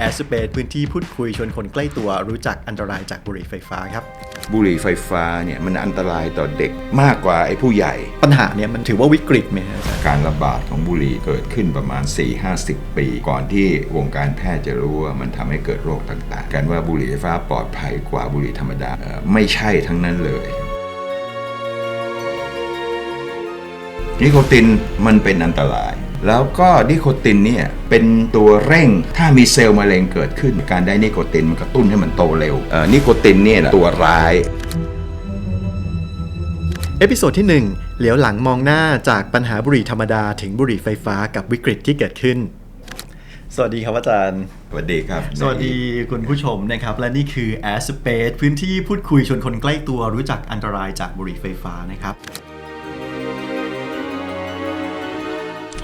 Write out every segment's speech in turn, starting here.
Air Space พื้นที่พูดคุยชวนคนใกล้ตัวรู้จักอันตรายจากบุหรี่ไฟฟ้าครับบุหรี่ไฟฟ้าเนี่ยมันอันตรายต่อเด็กมากกว่าไอ้ผู้ใหญ่ ปัญหาเนี่ยมันถือว่าวิกฤตไหมฮะอาจารย์การระบาดของบุหรี่เกิดขึ้นประมาณ 4-50 ปี ก่อนที่วงการแพทย์จะรู้ว่ามันทำให้เกิดโรคต่างๆ กันว่าบุหรี่ไฟฟ้าปลอดภัยกว่าบุหรี่ธรรมดาเอ่อไม่ใช่ทั้งนั้นเลยนิโคตินมันเป็นอันตรายแล้วก็นิโคตินเนี่ยเป็นตัวเร่งถ้ามีเซลล์มะเร็งเกิดขึ้น การได้นิโคตินมันกระตุ้นให้มันโตเร็วเอ่อนิโคตินเนี่ยแหละตัวร้ายเอพิโซดที่ 1 เหลียวหลังมองหน้าจากปัญหาบุหรี่ธรรมดาถึงบุหรี่ไฟฟ้ากับวิกฤตที่เกิดขึ้น สวัสดีครับอาจารย์ สวัสดีครับ สวัสดีคุณผู้ชมนะครับ และนี่คือ Air Space พื้นที่พูดคุยชวนคนใกล้ตัวรู้จักอันตรายจากบุหรี่ไฟฟ้านะครับ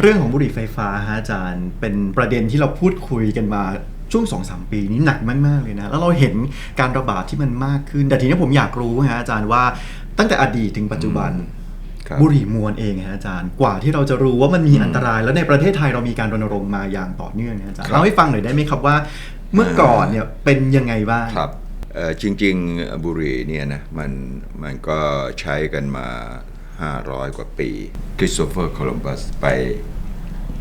เรื่องของบุหรี่ไฟฟ้าฮะอาจารย์ เป็นประเด็นที่เราพูดคุยกันมาช่วง2อสปีนี้หนักมาก ๆ เลยนะ แล้วเราเห็นการระบาดที่มันมากขึ้น แต่ทีนี้ผมอยากรู้ฮะอาจารย์ว่าตั้งแต่อดีตถึงปัจจุบันครับ บุหรี่มวลเองฮะอาจารย์ กว่าที่เราจะรู้ว่ามันมีอันตราย แล้วในประเทศไทยเรามีการรณรงค์มาอย่างต่อเนื่องนะอาจารย์ครับเล่าให้ฟังหน่อยได้ไหมครับว่า เมื่อก่อนเนี่ยเป็นยังไงบ้าง ครับเอ่อจริงๆบุหรี่เนี่ยนะมันมันก็ใช้กันมา 500 กว่าปีคริสโตเฟอร์โคลัมบัสไป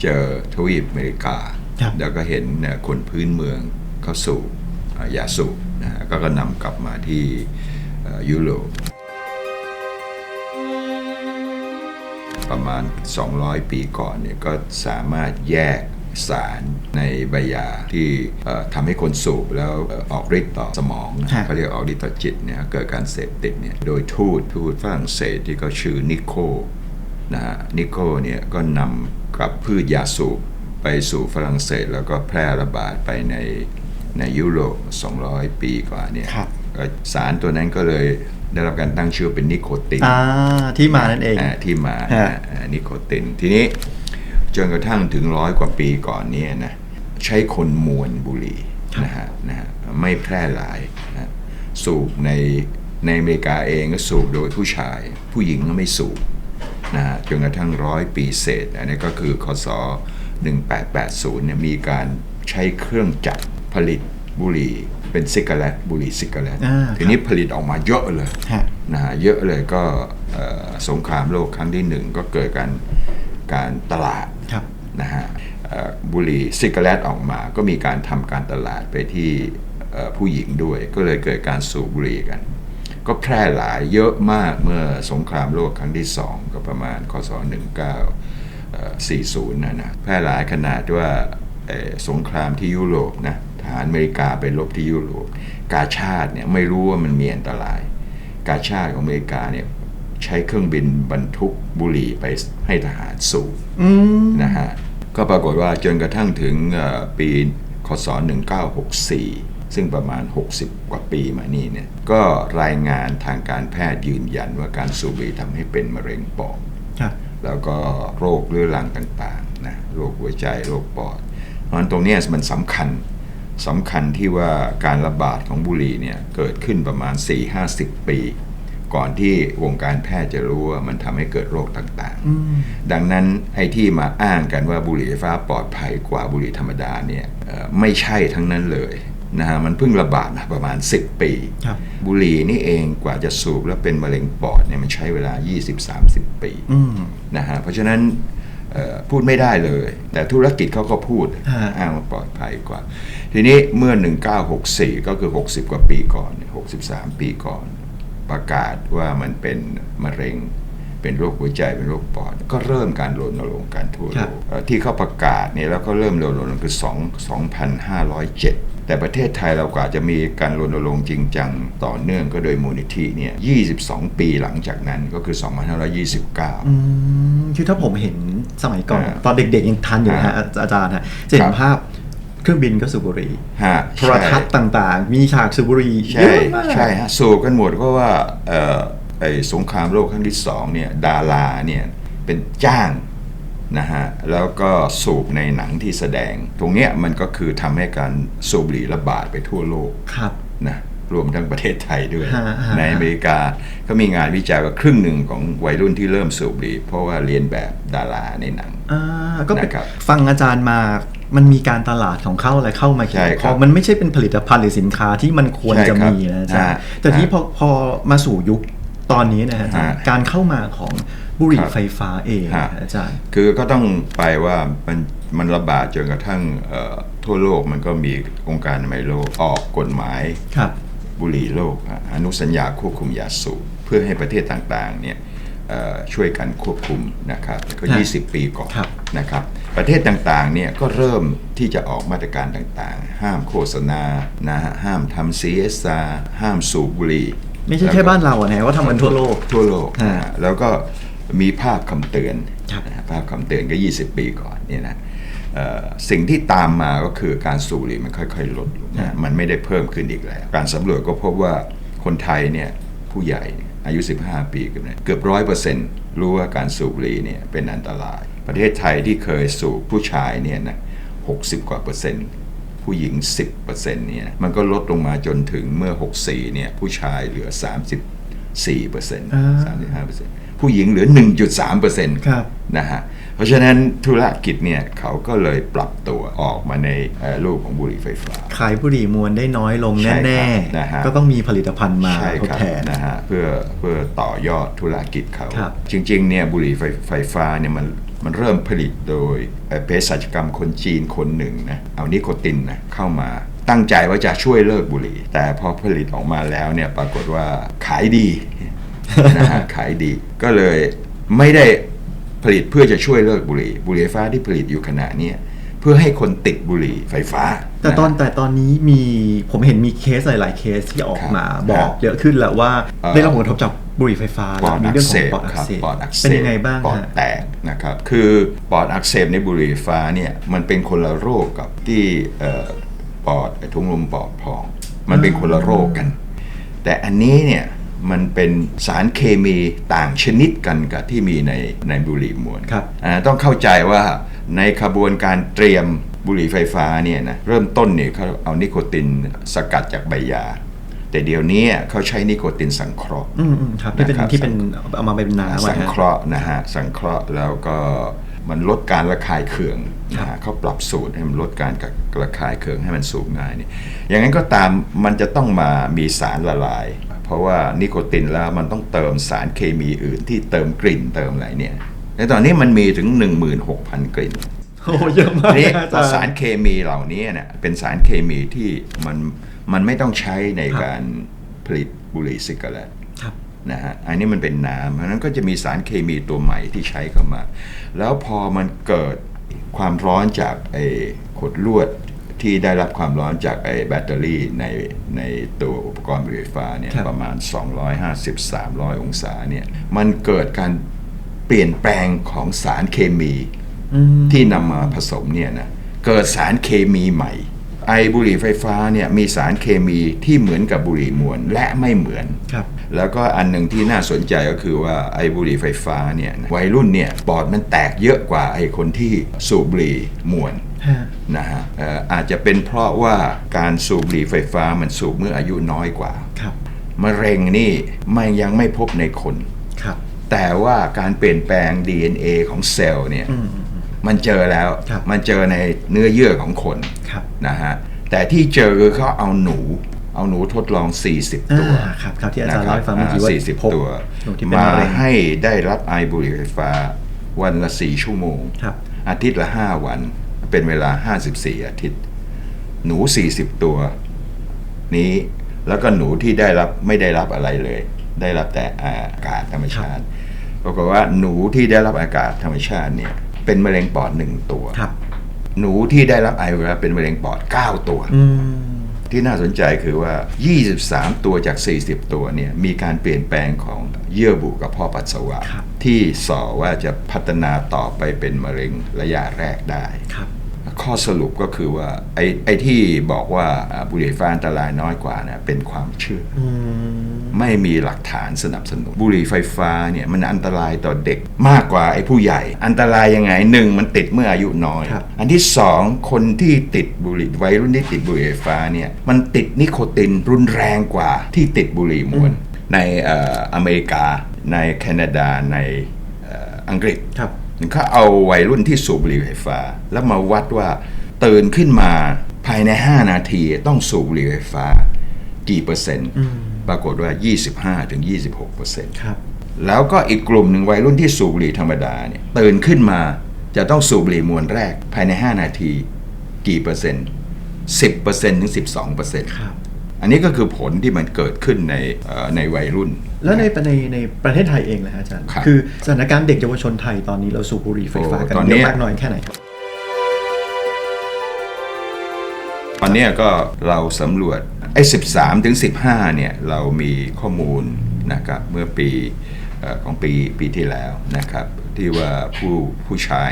เจอทวีปอเมริกาครับแล้วก็เห็นเอ่อคนพื้นเมืองเขาสูบเอ่อยาสูบนะฮะก็ก็นำกลับมาที่เอ่อยุโรปประมาณ 200 ปีก่อนเนี่ยก็สามารถแยก สารในใบยาที่เอ่อทำให้คนสูบแล้วเอ่อออกฤทธิ์ต่อสมองนะฮะเขาเรียกออกฤทธิ์ต่อจิตเนี่ยเกิดการเสพติดเนี่ยโดยทูตทูตฝรั่งเศสที่เขาชื่อนิโคนะฮะนิโคเนี่ยก็นำกับพืชยาสูบไปสู่ฝรั่งเศสแล้วก็แพร่ระบาดไปในในยุโรป 200 ปีกว่าเนี่ยครับก็สารตัวนั้นก็เลยได้รับการตั้งชื่อเป็นนิโคตินอ่าที่มานั่นเองอ่าที่มาฮะอ่านิโคตินทีนี้ จนกระทั่งถึงร้อยกว่าปีก่อนเนี้นะใช้คนมวนบุหรี่นะฮะนะฮะไม่แพร่หลายนะสูบในในอเมริกาเองก็สูบโดยผู้ชาย ผู้หญิงก็ไม่สูบนะฮะจนกระทั่งร้อยปีเศษ อันนี้ก็คือคศ1880เนี่ยมีการใช้เครื่องจักรผลิตบุหรี่เป็นซิกาเรตบุหรี่ซิกาเรตอ่าทีนี้ผลิตออกมาเยอะเลยฮะนะฮะเยอะเลยก็เอ่อสงครามโลกครั้งที่หนึ่งก็เกิดการ การตลาดครับนะฮะเอ่อบุหรี่ซิกาเรตออกมา ก็มีการทำการตลาดไปที่เอ่อผู้หญิงด้วย ก็เลยเกิดการสูบบุหรี่กัน ก็แพร่หลายเยอะมากเมื่อสงครามโลกครั้งที่สองก็ประมาณคศ1940นะนะแพร่หลายขนาดว่าเอ่อสงครามที่ยุโรปนะทหารอเมริกาไปรบที่ยุโรปกาชาติเนี่ยไม่รู้ว่ามันมีอันตราย กาชาติของอเมริกาเนี่ย ใช้เครื่องบินบรรทุกบุหรี่ไปให้ทหารสูบอืมนะฮะก็ปรากฏว่าจนกระทั่งถึงเอ่อปีคศ 1964 ซึ่งประมาณ 60 กว่าปีมานี่เนี่ยก็รายงานทางการแพทย์ยืนยันว่าการสูบบุหรี่ทำให้เป็นมะเร็งปอดครับแล้วก็โรคเรื้อรังต่างๆนะโรคหัวใจโรคปอด เพราะฉะนั้นตรงเนี้ยมันสำคัญสำคัญที่ว่าการระบาดของบุหรี่เนี่ยเกิดขึ้นประมาณ 4-50 ปี ก่อนที่วงการแพทย์จะรู้ว่ามันทำให้เกิดโรคต่างอืมๆดังนั้นไอ้ที่มาอ้างกันว่าบุหรี่ไฟฟ้าปลอดภัยกว่าบุหรี่ธรรมดาเนี่ยเอ่อไม่ใช่ทั้งนั้นเลยนะฮะมันเพิ่งระบาดมาประมาณ 10 ปีครับบุหรี่นี่เองกว่าจะสูบแล้วเป็นมะเร็งปอดเนี่ยมันใช้เวลา 20-30 ปีอืมนะฮะเพราะฉะนั้นเอ่อพูดไม่ได้เลย แต่ธุรกิจเขาก็พูดฮะอ้างว่าปลอดภัยกว่า ทีนี้เมื่อ 1964 ก็คือ 60 กว่าปีก่อนเนี่ย63 ปีก่อน ประกาศว่ามันเป็นมะเร็ง เป็นโรคหัวใจเป็นโรคปอด ก็เริ่มการรณรงค์การทั่วคโลรับกเอ่อที่เขาประกาศเนี่ยแล้วก็เริ่มรณรงค์คือ 2 2,507แต่ประเทศไทยเรากว่าจะมีการรณรงค์จริงจังต่อเนื่องก็โดยมูลนิธิเนี่ย 22 ปีหลังจากนั้นก็คือ 2529อืมคือถ้าผมเห็นสมัยก่อนอ่าตอนเด็กๆยังทันอยู่นะฮะอ่าอาจารย์ฮะจะเห็ครันบภาพ เครื่องบินก็สูบบุหรี่ฮะโทรทัศน์ต่างๆ มีฉากสูบบุหรี่เยใช่อะมากใช่ฮะสูบกันหมดเพราะว่าเอ่อไอ้สงครามโลกครั้งที่สองเนี่ยดาราเนี่ยเป็นจ้างนะฮะแล้วก็สูบในหนังที่แสดง ตรงเนี้ยมันก็คือทำให้การสูบบุหรี่ระบาดไปทั่วโลกครับนะรวมทั้งประเทศไทยด้วยฮะฮะในอเมริกาก็มีงานวิจัยว่าครึ่งหนึ่งของวัยรุ่นที่เริ่มสูบบุหรี่เพราะว่าเรียนแบบดาราในหนังอ่าก็เป็นนะครับฟังอาจารย์มา มันมีการตลาดของเข้าอะไรเข้ามาใช่เกี่ยวคข้รัอบงมันไม่ใช่เป็นผลิตภัณฑ์หรือสินค้าที่มันควรใช่จะครับมีนะอาจารย์ฮะแต่ที่ฮะพอพอมาสู่ยุคตอนนี้นะฮะอาจารย์ฮะการเข้ามาของบุหรี่ครับไฟฟ้าเองฮะอาจารย์คือก็ต้องไปว่ามันมันระบาดจนกระทั่งเอ่อทั่วโลกมันก็มีองค์การอนามัยโลกออกกฎหมายครับบุหรี่โลกอะอนุสัญญาควบคุมยาสูบเพื่อให้ประเทศต่างๆเนี่ยเอ่อช่วยกันควบคุมนะครับก็ครับ20 ปีก่อนครับนะครับประเทศต่างๆเนี่ยก็เริ่มที่จะออกมาตรการต่างๆ ห้ามโฆษณานะฮะห้ามทำ CSR ห้ามสูบบุหรี่ไม่ใช่แค่บ้านเราอะนะว่าทำกันทั่วโลก ทั่วโลกฮะนะฮะแล้วก็มีภาพคำเตือนครับนะฮะภาพคำเตือนก็ 20 ปีก่อนเนี่ยนะเอ่อสิ่งที่ตามมาก็คือการสูบบุหรี่มันค่อยๆลดลงนะมันไม่ได้เพิ่มขึ้นอีกแล้ว การสำรวจก็พบว่าคนไทยเนี่ยผู้ใหญ่เนี่ยอายุ 15 ปีเกือบเกือบร้อยเปอร์เซ็นต์รู้ว่าการสูบบุหรี่เนี่ยเป็นอันตราย ประเทศไทยที่เคยสูบผู้ชายเนี่ยนะ60 กว่าเปอร์เซ็นต์ ผู้หญิง 10%เนี่ยมันก็ลดลงมาจนถึงเมื่อ 64เนี่ยผู้ชายเหลือ 34%อ่า35%ผู้หญิงเหลือ 1.3%ครับนะฮะเพราะฉะนั้นธุรกิจเนี่ยเขาก็เลยปรับตัวออกมาในเอ่อรูปของบุหรี่ไฟฟ้า ขายบุหรี่มวลได้น้อยลงใช่ครับแน่นะฮะๆก็ต้องมีผลิตภัณฑ์มาใช่ทดครับแทนนะฮะเพื่อเพื่อต่อยอดธุรกิจเขาครับจริงๆเนี่ยบุหรี่ไฟไฟฟ้าเนี่ยมัน มันเริ่มผลิตโดยเอ่อเภสัชกรรมคนจีนคนหนึ่งนะเอานิโคตินนะเข้ามาตั้งใจว่าจะช่วยเลิกบุหรี่ แต่พอผลิตออกมาแล้วเนี่ยปรากฏว่าขายดีนะฮะขายดีก็เลยไม่ได้ผลิตเพื่อจะช่วยเลิกบุหรี่ บุหรี่ไฟฟ้าที่ผลิตอยู่ขณะเนี้ยเพื่อให้คนติดบุหรี่ไฟฟ้า แต่ตอนนะฮะแต่ตอนนี้มีผมเห็นมีเคสหลาย ๆ เคสที่ออกครับมาบอกครับเยอะขึ้นแหละว่าเอ่อได้รับผลกระทบจาก บุหรี่ไฟฟ้าปอดมีอัเรื่กองขเสองบปอดอักครับเสบปอดอักเสบเป็นยังไงบ้างปอดฮะแตกนะครับคือปอดอักเสบในบุหรี่ไฟฟ้าเนี่ยมันเป็นคนละโรคกับที่เอ่อปอดไอ้ถุงลมปอดพอง มันเป็นคนละโรคกัน แต่อันนี้เนี่ยมันเป็นสารเคมีต่างชนิดกันกับที่มีในในบุหรี่มวลครับอ่าต้องเข้าใจว่าในขบวนการเตรียมบุหรี่ไฟฟ้าเนี่ยนะเริ่มต้นเนี่ยเขาเอานิโคตินสกัดจากใบยา แต่เดี๋ยวนี้เขาใช้นิโคตินสังเคราะห์อืมอืมครับที่เป็นนะครับที่เป็นเอามาเป็นน้ำสัอะงฮะเคราะห์นะฮะสังเคราะห์แล้วก็มันลดการระคายเคืองนะฮะเขาปรับสูตรให้มันลดการระคายเคืองให้มันสูบง่ายนี่อย่างนั้นก็ตามมันจะต้องมามีสารละลาย เพราะว่านิโคตินแล้วมันต้องเติมสารเคมีอื่นที่เติมกลิ่นเติมอะไรเนี่ยในตอนนี้มันมีถึง 16,000 กลิ่นโอ้เยอะมากทีนี้อาพอจารสารย์เคมีเหล่านี้เนี่ยเป็นสารเคมีที่มัน มันไม่ต้องใช้ในครับการผลิตบุหรี่ซิกาเรตครับนะฮะอันนี้มันเป็นน้ำเพราะฉะนั้นก็จะมีสารเคมีตัวใหม่ที่ใช้เข้ามา แล้วพอมันเกิดความร้อนจากไอ้ขดลวดที่ได้รับความร้อนจากไอ้แบตเตอรี่ในในตัวอุปกรณ์บุหรี่ไฟฟ้าเนี่ยครับประมาณ 250-300 องศาเนี่ยมันเกิดการเปลี่ยนแปลงของสารเคมีอืมที่นำมาผสมเนี่ยนะเกิดสารเคมีใหม่ ไอบุหรี่ไฟฟ้าเนี่ยมีสารเคมีที่เหมือนกับบุหรี่มวลและไม่เหมือน ครับ แล้วก็อันหนึ่งที่น่าสนใจก็คือว่าไอบุหรี่ไฟฟ้าเนี่ยวัยรุ่นเนี่ยปอดมันแตกเยอะกว่าไอคนที่สูบบุหรี่มวล ฮะ นะฮะเอ่ออาจจะเป็นเพราะว่าการสูบบุหรี่ไฟฟ้ามันสูบเมื่ออายุน้อยกว่าครับ มะเร็งนี่ไม่ยังไม่พบในคน ครับ แต่ว่าการเปลี่ยนแปลง DNA ของเซลล์เนี่ยอืมอืมอืมมันเจอแล้ว ครับ มันเจอในเนื้อเยื่อของคนครับ นะฮะ แต่ที่เจอคือเขาเอาหนู เอาหนูทดลอง 40 ตัวอ่าครับครับที่อาจารย์เล่าให้ฟังเมื่อกี้ว่าสี่สิบพบตัว หนูที่เป็นมามะเร็ง ให้ได้รับไอบุหรี่ไฟฟ้าวันละ 4 ชั่วโมง ครับ อาทิตย์ละ 5 วัน เป็นเวลา 54 อาทิตย์ หนู 40 ตัว นี้แล้วก็หนูที่ได้รับไม่ได้รับอะไรเลย ได้รับแต่อากาศธรรมชาติปรากฏว่าหนูที่ได้รับอากาศธรรมชาติเนี่ยเป็นมะเร็งปอดหนึ่งตัว ครับ หนูที่ได้รับไอไวรัสเป็นมะเร็งปอด 9 ตัวอืมที่น่าสนใจคือว่า 23 ตัวจาก 40 ตัวเนี่ยมีการเปลี่ยนแปลงของเยื่อบุกระเพาะปัสสาวะครับที่สอว่าจะพัฒนาต่อไปเป็นมะเร็งระยะแรกได้ครับ ข้อสรุปก็คือว่าไอ้ไอ้ที่บอกว่าอ่าบุหรี่ไฟฟ้าอันตรายน้อยกว่านะเป็นความเชื่ออืมไม่มีหลักฐานสนับสนุนบุหรี่ไฟฟ้าเนี่ยมันอันตรายต่อเด็กมากกว่าไอ้ผู้ใหญ่ อันตรายยังไงหนึ่งมันติดเมื่ออายุน้อยครับอันที่สองคนที่ติดบุหรี่วัยรุ่นที่ติดบุหรี่ไฟฟ้าเนี่ยมันติดนิโคตินรุนแรงกว่าที่ติดบุหรี่มวลในเอ่ออเมริกาในแคนาดาในเอ่ออังกฤษครับ เขาเอาวัยรุ่นที่สูบบุหรี่ไฟฟ้า แล้วมาวัดว่าตื่นขึ้นมาภายใน 5 นาทีต้องสูบบุหรี่ไฟฟ้ากี่เปอร์เซ็นต์อืมปรากฏว่า 25ถึง26เปอร์เซ็นต์ครับแล้วก็อีกกลุ่มหนึ่งวัยรุ่นที่สูบบุหรี่ธรรมดาเนี่ยตื่นขึ้นมาจะต้องสูบบุหรี่มวนแรก ภายใน 5 นาทีกี่เปอร์เซ็นต์10เปอร์เซ็นต์ถึง 12เปอร์เซ็นต์ครับอันนี้ก็คือผลที่มันเกิดขึ้นในเอ่อในวัยรุ่น แล้วในในในประเทศไทยเองนะฮะอาจารย์ครับคือสถานการณ์เด็กเยาวชนไทยตอนนี้เราสูบบุหรี่ไฟฟ้ากันโอ้ตอนเยนี้อะมากน้อยแค่ไหนครับตอนเนี้ยก็เราสำรวจไอ้13 ถึง 15 เนี่ย เรามีข้อมูลนะครับเมื่อปีเอ่อของปีปีที่แล้วนะครับ ที่ว่าผู้ผู้ชาย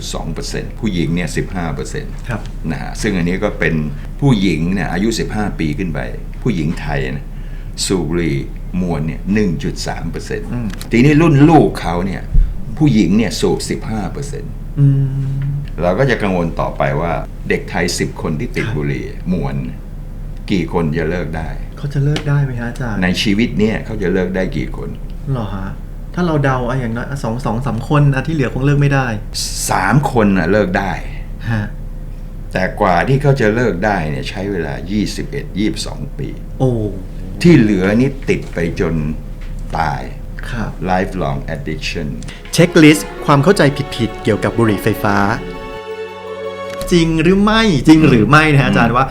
20.2%ผู้หญิงเนี่ย 15%ครับนะฮะซึ่งอันนี้ก็เป็นผู้หญิงเนี่ยอายุ 15 ปีขึ้นไป ผู้หญิงไทยนะสูบบุหรี่ มวนเนี่ย1.3%ทีนี้รุ่นลูกเขาเนี่ย ผู้หญิงเนี่ยสูบ15%อืมเราก็จะกังวลต่อไปว่าเด็กไทย10คนที่ติดครับบุหรี่มวนกี่คนจะเลิกได้ เขาจะเลิกได้ไหมฮะอาจารย์ในชีวิตเนี่ยเขาจะเลิกได้กี่คนหรอฮะถ้าเราเดาอะอย่างน้อยสองสองสามคนอะที่เหลือคงเลิกไม่ได้3คนน่ะเลิกได้ฮะแต่กว่าที่เขาจะเลิกได้เนี่ยใช้เวลา 21 22 ปี โอ้ ที่เหลือนี่ติดไปจนตาย ครับ lifelong addiction เช็คลิสต์ความเข้าใจผิดๆ เกี่ยวกับบุหรี่ไฟฟ้า จริงหรือไม่จริงหรือไม่นะฮะอาจารย์ว่า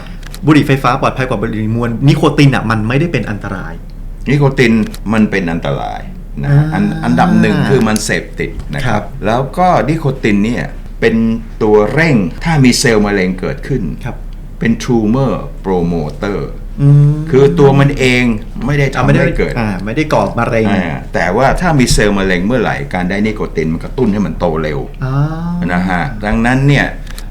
บุหรี่ไฟฟ้าปลอดภัยกว่าบุหรี่มวลนิโคตินอะมันไม่ได้เป็นอันตราย นิโคตินมันเป็นอันตรายนะอ่าอันอันดับหนึ่งคือมันเสพติดนะคครัรับ บ แล้วก็นิโคตินเนี่ยเป็นตัวเร่งถ้ามีเซลล์มะเร็งเกิดขึ้น ครับ เป็น tumor promoter อืมคือตัวมันเองไม่ได้อะทำไม่ได้ให้เกิดอ่าไม่ได้ก่อมะเร็งอ่าแต่ว่าถ้ามีเซลล์มะเร็งเมื่อไหร่การได้นิโคตินมันกระตุ้นให้มันโตเร็วอ๋อนะฮะดังนั้นเนี่ย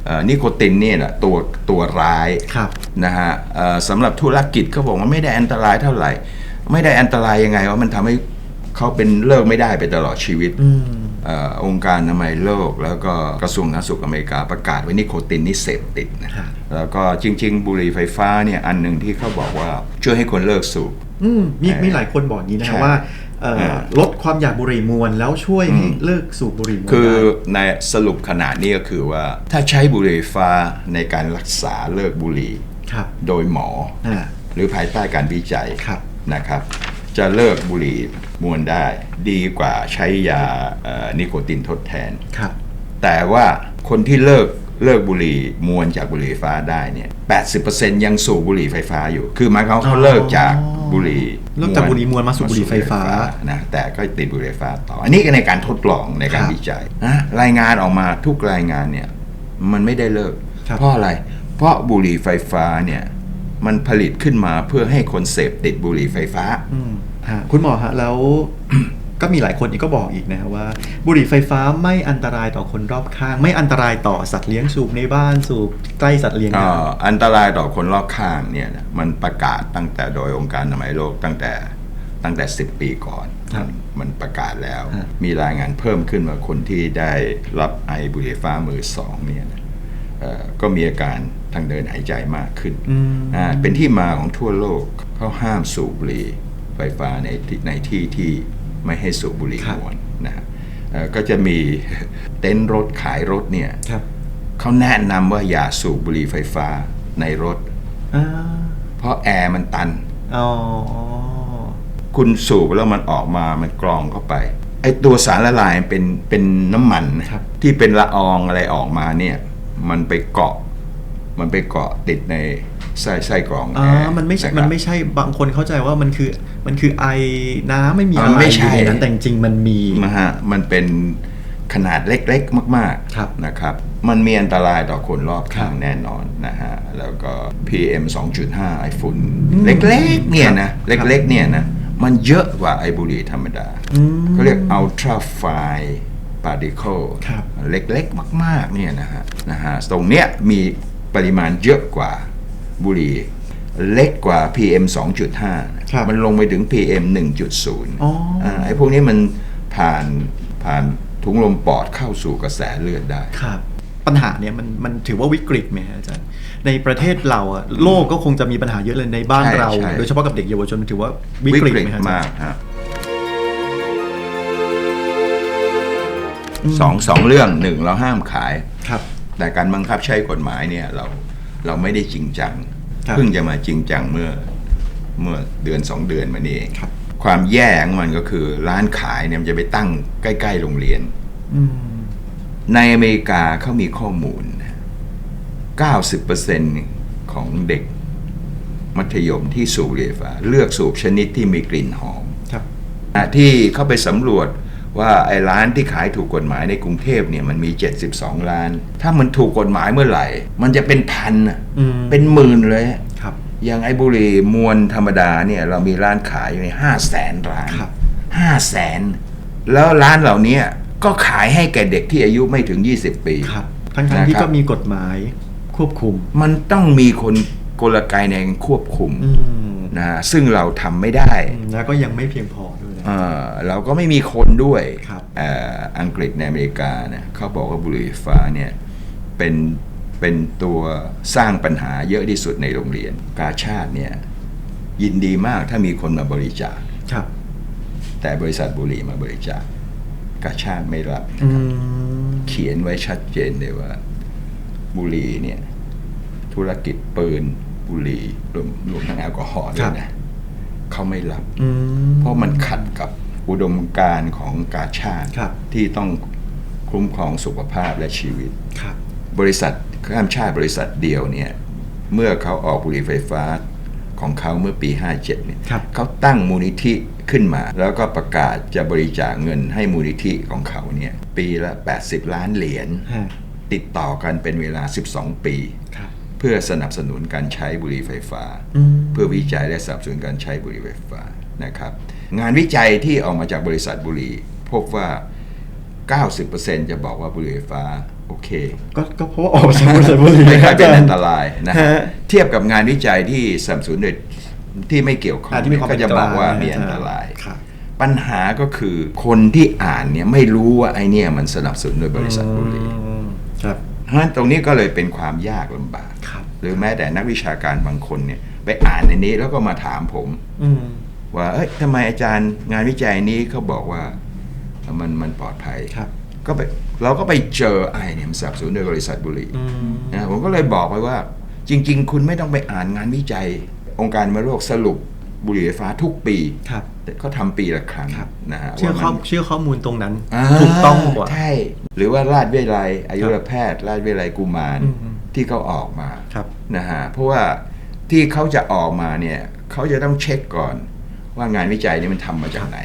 เอ่อนิโคตินเนี่ยแหละตัวตัวร้ายครับ นะฮะเอ่อสำหรับธุรกิจเขาบอกว่าไม่ได้อันตรายเท่าไหร่ ไม่ได้อันตรายยังไงว่ามันทำให้เขาเป็นเลิกไม่ได้ไปตลอดชีวิต อืมเออองค์การอนามัยโลก แล้วก็กระทรวงสาธารณสุขอเมริกาประกาศไว้นิโคตินนี่เสพติดนะครับแล้วก็จริง ๆ บุหรี่ไฟฟ้าเนี่ยอันหนึ่งที่เขาบอกว่าช่วยให้คนเลิกสูบอืมมีเอ่อมีหลายคนบอกอย่างนี้นะใช่ฮะว่าเอ่อเออลดความอยากบุหรี่มวลแล้วช่วยให้เลิกสูบบุหรี่มวลคือได้ในสรุปขนาดนี้ก็คือว่าถ้าใช้บุหรี่ไฟฟ้าในการรักษาเลิกบุหรี่ครับโดยหมออ่าหรือภายใต้การวิจัยครับนะครับ จะเลิกบุหรี่มวนได้ ดีกว่าใช้ยาเอ่อนิโคตินทดแทนครับ แต่ว่าคนที่เลิกเลิกบุหรี่มวนจากบุหรี่ไฟฟ้าได้เนี่ย80%ยังสูบบุหรี่ไฟฟ้าอยู่ คือหมายความว่าเขาเลิกจากบุหรี่เลิกจากบุหรี่มวลมาสู่บุหรี่ไฟฟ้านะแต่ก็ติดบุหรี่ไฟฟ้าต่อ อันนี้ก็ในการทดลองในการครับวิจัยนะรายงานออกมาทุกรายงานเนี่ยมันไม่ได้เลิกครับเพราะอะไร เพราะบุหรี่ไฟฟ้าเนี่ย มันผลิตขึ้นมาเพื่อให้คนเสพติดบุหรี่ไฟฟ้า อืมฮะคุณหมอฮะแล้ว ก็มีหลายคนอีกก็บอกอีกนะฮะว่า บุหรี่ไฟฟ้าไม่อันตรายต่อคนรอบข้าง ไม่อันตรายต่อสัตว์เลี้ยงสูบในบ้านสูบใกล้สัตว์เลี้ยงเอ่ได้ออันตรายต่อคนรอบข้างเนี่ยนะมันประกาศตั้งแต่โดยองค์การอนามัยโลกตั้งแต่ตั้งแต่ 10 ปีก่อนครับมันมันประกาศแล้ว ฮะ มีรายงานเพิ่มขึ้นว่าคนที่ได้รับไอบุหรี่ไฟฟ้ามือสองเนี่ยนะเอ่อก็มีอาการ ทางเดินหายใจมากขึ้นอืมอ่าเป็นที่มาของทั่วโลกเขาห้ามสูบบุหรี่ไฟฟ้าในที่ในที่ที่ไม่ให้สูบบุหรี่ครับมวนนะฮะเอ่อก็จะมีเต็นท์รถขายรถเนี่ยครับเขาแนะนำว่าอย่าสูบบุหรี่ไฟฟ้าในรถอ่าเพราะแอร์มันตันอ๋อคุณสูบแล้วมันออกมามันกรองเข้าไปไอตัวสารละลายเป็นเป็นน้ำมันนะครับที่เป็นละอองอะไรออกมาเนี่ย มันไปเกาะ มันไปเกาะติดในไส้ไส้กรองอ่าแอร์มันไม่ใช่ะครับมันไม่ใช่บางคนเข้าใจว่ามันคือมันคือไอน้ำไม่มีอ่าอะไรไม่อใช่ยู่ในนั้นแต่จริงๆมันมีนะฮะมันเป็นขนาดเล็กๆ มากครับๆนะครับ มันมีอันตรายต่อคนรอบข้างครับแน่นอนนะฮะ แล้วก็ PM 2.5 ไอฝุ่นอืมเล็กๆ เนี่ยนะครับเล็กๆ เนี่ยนะ มันเยอะกว่าไอบุหรี่ธรรมดาอืมเขาเรียก ultra fine particle ครับเล็กๆ มากๆ เนี่ยนะฮะนะฮะ ตรงเนี้ยมี ปริมาณเยอะกว่าบุหรี่เล็กกว่า PM 2.5ครับมันลงไปถึง PM 1.0อ๋ออ่าไอ้พวกนี้มันผ่านผ่านถุงลมปอดเข้าสู่กระแสเลือดได้ครับ ปัญหาเนี่ยมันมันถือว่าวิกฤตไหมฮะอาจารย์ในประเทศเราอะโลกก็คงจะมีปัญหาเยอะเลยในบ้านใช่เราใช่โดยเฉพาะกับเด็กเยาวชนมันถือว่าวิกฤตไหมฮะอาจารมากย์ฮะสองสองเรื่องหนึ่งเราห้ามขายครับ แต่การบังคับใช้กฎหมายเนี่ยเราเราไม่ได้จริงจังครับเพิ่งจะมาจริงจังเมื่อเมื่อเดือนสองเดือนมานี้เองครับความแย่ของมันก็คือร้านขายเนี่ยมันจะไปตั้งใกล้ ๆ โรงเรียนอืมในอเมริกาเขามีข้อมูลนะ90%ของเด็กมัธยมที่สูบบุหรี่ไฟฟ้าเลือกสูบชนิดที่มีกลิ่นหอมครับอะที่เข้าไปสำรวจ ว่าไอ้ร้านที่ขายถูกกฎหมายในกรุงเทพเนี่ยมันมี 72ล้าน ถ้ามันถูกกฎหมายเมื่อไหร่ มันจะเป็นพันอะอืมเป็นหมื่นเลยอะครับอย่างไอ้บุหรี่มวลธรรมดาเนี่ยเรามีร้านขายอยู่ในห้าแสนร้านครับห้าแสนแล้วร้านเหล่านี้ก็ขายให้แก่เด็กที่อายุไม่ถึง 20 ปีครับทั้งๆที่นะครับก็มีกฎหมายควบคุม มันต้องมีคนกลไกในการควบคุมอืมนะซึ่งเราทำไม่ได้ แล้วก็ยังไม่เพียงพอด้วยนะเอ่อเราก็ไม่มีคนด้วยครับเอ่ออังกฤษในอเมริกาเนี่ยเขาบอกว่าบุหรี่ไฟฟ้าเนี่ยเป็นเป็นตัวสร้างปัญหาเยอะที่สุดในโรงเรียน กาชาติเนี่ยยินดีมากถ้ามีคนมาบริจาค ครับ แต่บริษัทบุหรี่มาบริจาคกาชาติไม่รับอืมเขียนไว้ชัดเจนเลยว่า บุหรี่เนี่ย ธุรกิจปืนบุหรี่รวมรวมทั้งแอลกอฮอล์ด้วยนะ เขาไม่รับอืมเพราะมันขัดกับอุดมการณ์ของกาชาติครับที่ต้องคุ้มครองสุขภาพและชีวิตครับบริษัทข้ามชาติบริษัทเดียวเนี่ยเมื่อเขาออกบุหรี่ไฟฟ้าของเขาเมื่อปี 57เนี่ยครับเขาตั้งมูลนิธิขึ้นมา แล้วก็ประกาศจะบริจาคเงินให้มูลนิธิของเขาเนี่ยปีละ 80 ล้านเหรียญฮะติดต่อกันเป็นเวลา 12 ปีครับเพื่อสนับสนุนการใช้บุหรี่ไฟฟ้าอืม เพื่อวิจัยและสนับสนุนการใช้บุหรี่ไฟฟ้านะครับ งานวิจัยที่ออกมาจากบริษัทบุหรี่พบว่า 90%จะบอกว่าบุหรี่ไฟฟ้าโอเค ก็ก็เพราะว่าออกจากบริษัทบุหรี่ไม่ค่อยเป็นอันตรายรายนะฮะฮะเทียบกับงานวิจัยที่สนับสนุนโดยที่ไม่เกี่ยวข้องที่มีความก็เป็นจะกบลาอกงว่านะมีอันตรายครับปัญหาก็คือคนที่อ่านเนี่ยไม่รู้ว่าไอเนี่ยมันสนับสนุนโดยบริษัทบุหรี่อืมครับเพราะฉะนั้นตรงนี้ก็เลยเป็นความยากลำบากครับหรือแม้แต่นักวิชาการบางคนเนี่ย ไปอ่านในนี้แล้วก็มาถามผมอืมว่าเอ้ยทำไมอาจารย์งานวิจัยนี้เขาบอกว่ามันมันปลอดภัยครับ ก็ไปเราก็ไปเจอไอ้เนี่ยมันสนับสนุนโดยบริษัทบุหรี่อืมนะผมก็เลยบอกไปว่า จริง ๆ คุณไม่ต้องไปอ่านงานวิจัย องค์การอนามัยโลกสรุปบุหรี่ไฟฟ้าทุกปีครับแต่เขาทำปีละครั้งครับนะฮะเชื่อว่าข้อมันเชื่อข้อมูลตรงนั้นอ่าถูกต้องกว่าใช่หรือว่าราชวิทยาลัยอายุรแพทย์ ราชวิทยาลัยกุมารอืมที่เขาออกมาครับนะฮะเพราะว่า ที่เขาจะออกมาเนี่ยเขาจะต้องเช็คก่อน ว่างานวิจัยนี้มันทำมาจากไหน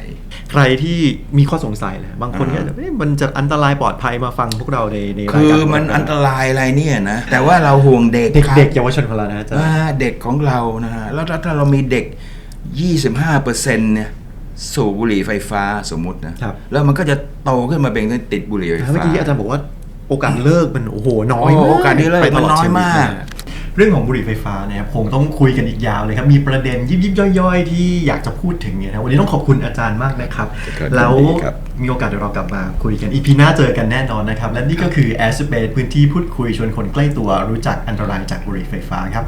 ใครที่มีข้อสงสัยแหละบางคนก็อ่าจะเอ๊ะมันจะอันตรายปลอดภัยมาฟังพวกเราในในรายคืการอมันขงเรอันตรายอะไรเนี่ยนะแต่ว่าเราห่วงเด็กครับเด็กๆเยาวชนของเรานะอาจารย์อ่าเด็กของเรานะฮะแล้วถ้าถ้าเรามีเด็ก 25เปอร์เซ็นต์เนี่ยสูบบุหรี่ไฟฟ้าสมมุตินะครับแล้วมันก็จะโตขึ้นมาเป็นคนติดบุหรี่ไฟเมื่อฟ้ากี้อาจารย์บอกว่าโอกาสเลิกมันโอ้โหน้อยมากโอ้โอกาสที่เลิกไปตมันลดน้อยชีวิตมากนะ เรื่องของบุหรี่ไฟฟ้าเนี่ยคงต้องคุยกันอีกยาวเลยครับ มีประเด็นยิบยิบย่อยๆ ที่อยากจะพูดถึงเนี่ยนะวันนี้ต้องขอบคุณอาจารย์มากนะครับครับแล้วยินดีครับมีโอกาสเดี๋ยวเรากลับมาคุยกันอีพีหน้าเจอกันแน่นอนนะครับ และนี่ก็คือ Air Space พื้นที่พูดคุยชวนคนใกล้ตัวรู้จักอันตรายจากบุหรี่ไฟฟ้าครับ